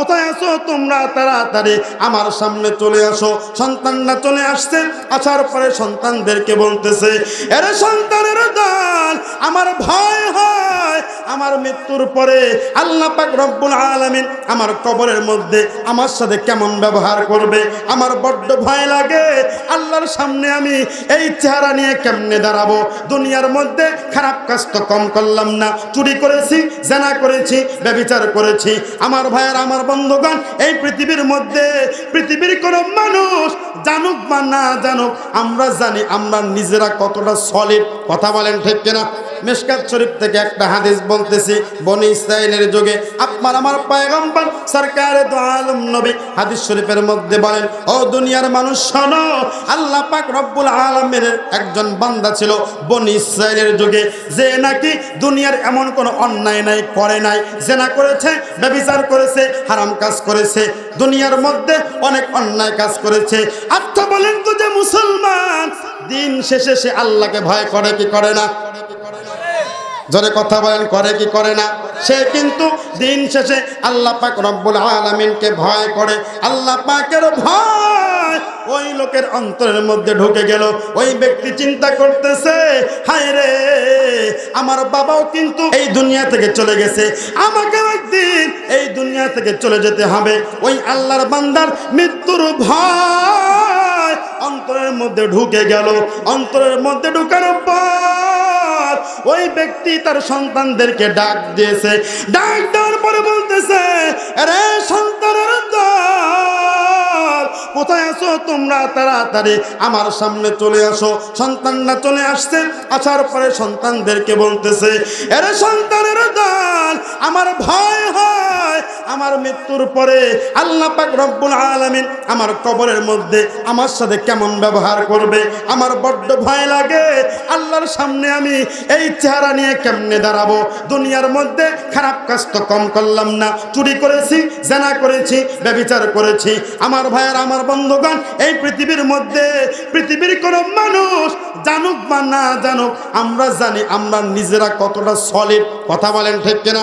কোথায় আসো তোমরা তাড়াতাড়ি আমার সামনে চলে আসো। সন্তানরা চলে আসছে। আসার পরে সন্তানদেরকে বলতেছে, এরে সন্তানের দল আমার ভয় হয়। আমার মৃত্যুর পরে আল্লাহ পাক রব্বুল আলামিন আমার কবরের মধ্যে আমার সাথে কেমন ব্যবহার করবে? আমার বড্ড ভয় লাগে। আল্লাহর সামনে আমি এই চেহারা নিয়ে কেমনে দাঁড়াবো? দুনিয়ার মধ্যে খারাপ কাজ তো কম করলাম না। চুরি করেছি, জানা করেছি, ব্যবিচার করেছি। আমার ভাইয়ের, আমার বন্ধুগণ, এই পৃথিবীর মধ্যে পৃথিবীর কোন মানুষ জানুক বা না জানুক, আমরা জানি আমরা নিজেরা কতটা সলিড কথা বলেন ঠিক কিনা? মেশকাত শরীফ থেকে একটা হাদিস বলতেছি, বনি ইসরায়েলের যুগে আপনার আমার পায়গম্বর সরকারে দো আলম নবী হাদিস শরীফের মধ্যে বলেন, ও দুনিয়ার মানুষ, শোনো, আল্লাহ পাক রব্বুল আলমের একজন বান্দা ছিল বনি ইসরায়েলের যুগে, যে নাকি দুনিয়ার এমন কোনো অন্যায় নাই, করে নাই, জেনা করেছে, ব্যবিচার করেছে, হারাম কাজ করেছে, দুনিয়ার মধ্যে অনেক অন্যায় কাজ করেছে। আত্মা বলেন তো যে মুসলমান, দিন শেষে সে আল্লাহকে ভয় করে কি করে না? জোরে কথা বলেন, করে কি করে না? সে কিন্তু দিন শেষে আল্লাহ পাক রব্বুল আলামিনকে ভয় করে। আল্লাহ পাকের ভয় ওই লোকের অন্তরের মধ্যে ঢুকে গেল। ওই ব্যক্তি চিন্তা করতেছে, হায় রে, আমার বাবাও কিন্তু এই দুনিয়া থেকে চলে গেছে। আমাকে একদিন এই দুনিয়া থেকে চলে যেতে হবে। ওই আল্লাহর বান্দার মৃত্যুর ভয় অন্তরের মধ্যে ঢুকে গেল। অন্তরের মধ্যে ঢুকানোর পর ওই ব্যক্তি তার সন্তানদেরকে ডাক দিয়েছে। ডাক দেওয়ার পরে বলতেছে রে সন্তানের কোথায় আসো তোমরা? তাড়াতাড়ি আমার সামনে চলে আসো। সন্তানরা চলে আসছে, আসার পরে সন্তানদেরকে বলতেছে এরে সন্তানের দল আমার ভয় হয়। আমার মৃত্যুর পরে আল্লাহ পাক রব্বুল আলামিন আমার কবরের মধ্যে আমার সাথে কেমন ব্যবহার করবে? আমার বড্ড ভয় লাগে। আল্লাহর সামনে আমি এই চেহারা নিয়ে কেমনে দাঁড়াবো? দুনিয়ার মধ্যে খারাপ কাজ তো কম করলাম না। চুরি করেছি, জানা করেছি, ব্যবিচার করেছি। আমার ভাইয়ের, আমার বন্ধুগণ, এই পৃথিবীর মধ্যে পৃথিবীর কোন মানুষ জানুক বা না জানুক, আমরা জানি আমরা নিজেরা কতটা সলিড কথা বলেন ঠিক কিনা?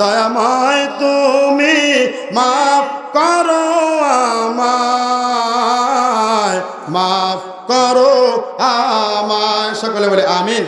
দয়াময়, তুমি মাফ করো আমায়, মাফ করো আমায়। সকলে বলে আমিন।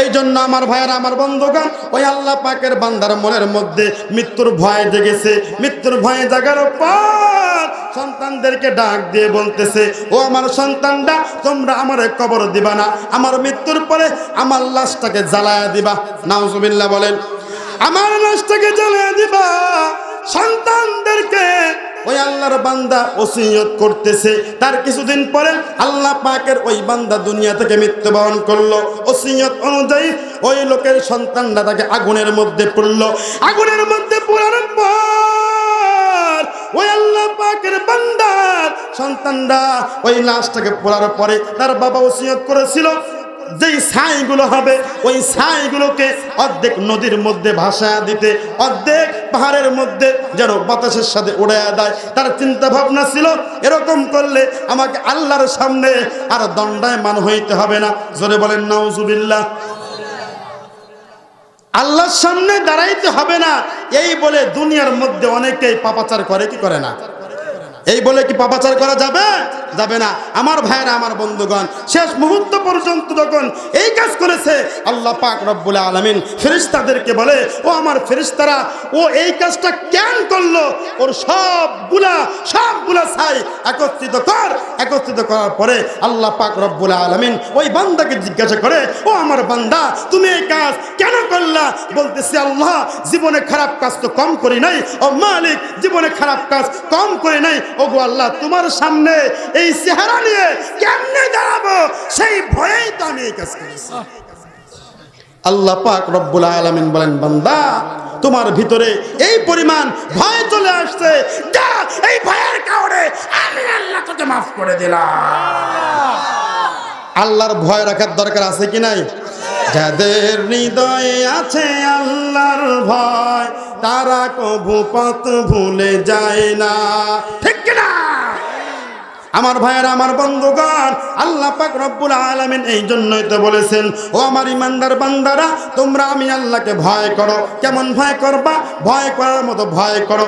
এই জন্য আমার ভাইয়েরা, আমার বন্ধুগণ, ওই আল্লাহ পাকের বান্দার মনের মধ্যে মৃত্যুর ভয় জেগেছে। মৃত্যুর ভয়ে জাগার পর সন্তানদেরকে ডাক দিয়ে বলতেছে, ও আমার সন্তানরা তোমরা আমার কবর দিবা না। আমার মৃত্যুর পরে আমার লাশটাকে জ্বালায়া দিবা। নাউজুবিল্লাহ বলেন। আমার লাশটাকে জ্বালায়া দিবা। সন্তানদেরকে ওই আল্লাহর বান্দা ওসিয়ত করতেছে। তার কিছুদিন পরে আল্লাহ পাকের ওই বান্দা দুনিয়া থেকে মৃত্যুবরণ করল। ওসিয়ত অনুযায়ী ওই লোকের সন্তানরা তাকে আগুনের মধ্যে পড়ল। আগুনের মধ্যে পড়ার পর ওই আল্লাহ পাকের বান্দার সন্তানরা ওই লাশটাকে পড়ার পরে তার বাবা ওসিয়ত করেছিল। যেই ছাইগুলো হবে, ওই ছাইগুলোকে অর্ধেক নদীর মধ্যে ভাসা দিতে, অর্ধেক পাহাড়ের মধ্যে যেন বাতাসের সাথে উড়ে দেয়। তার চিন্তা ভাবনা ছিল, এরকম করলে আমাকে আল্লাহর সামনে আর দণ্ডায় মান হইতে হবে না। জোরে বলেন, নাউজুবিল্লাহ। আল্লাহর সামনে দাঁড়াইতে হবে না। এই বলে দুনিয়ার মধ্যে অনেকেই পাপাচার করে, কি করে না? এই বলে কি পাপাচার করা যাবে? যাবে না। আমার ভাইরা আমার বন্ধুগণ, শেষ মুহূর্ত পর্যন্ত যখন এই কাজ করেছে, আল্লাহ পাক রব্বুল আলমিন ফেরিস্তাদেরকে বলে, ও আমার ফেরিস্তারা ও এই কাজটা কেন করল? ওর সবগুলা সবগুলা ছাই একত্রিত কর। একত্রিত করার পরে আল্লাহ পাক রব্বুল আলমিন ওই বান্দাকে জিজ্ঞাসা করে, ও আমার বান্দা, তুমি এই কাজ কেন করলা? বলতেছি, আল্লাহ, জীবনে খারাপ কাজ তো কম করি নাই। ও মালিক, জীবনে খারাপ কাজ কম করে নাই। ও গো আল্লাহ, তোমার সামনে এই চেহারা নিয়ে কেমনে দাঁড়াবো? সেই ভয়েই তো আমি এই কাজ করেছি। আল্লাহ পাক রব্বুল আলামিন বলেন, বান্দা, তোমার ভিতরে এই পরিমাণ ভয় চলে আসছে। যা এই ভয়ের কারণে আমি আল্লাহ তোকে মাফ করে দিলাম। আল্লাহর ভয় রাখার দরকার আছে কি নাই? যাদের হৃদয়ে আছে আল্লাহর ভয় তারা কভু পথ ভুলে যায় না। ঠিক না আমার ভাইয়ের, আমার বন্ধুগণ, আল্লাহ পাক রব্বুল আলমিন এই জন্যই তো বলেছেন, ও আমার ইমানদার বান্দারা, তোমরা আমি আল্লাহকে ভয় করো। কেমন ভয় করবা? ভয় করার মতো ভয় করো।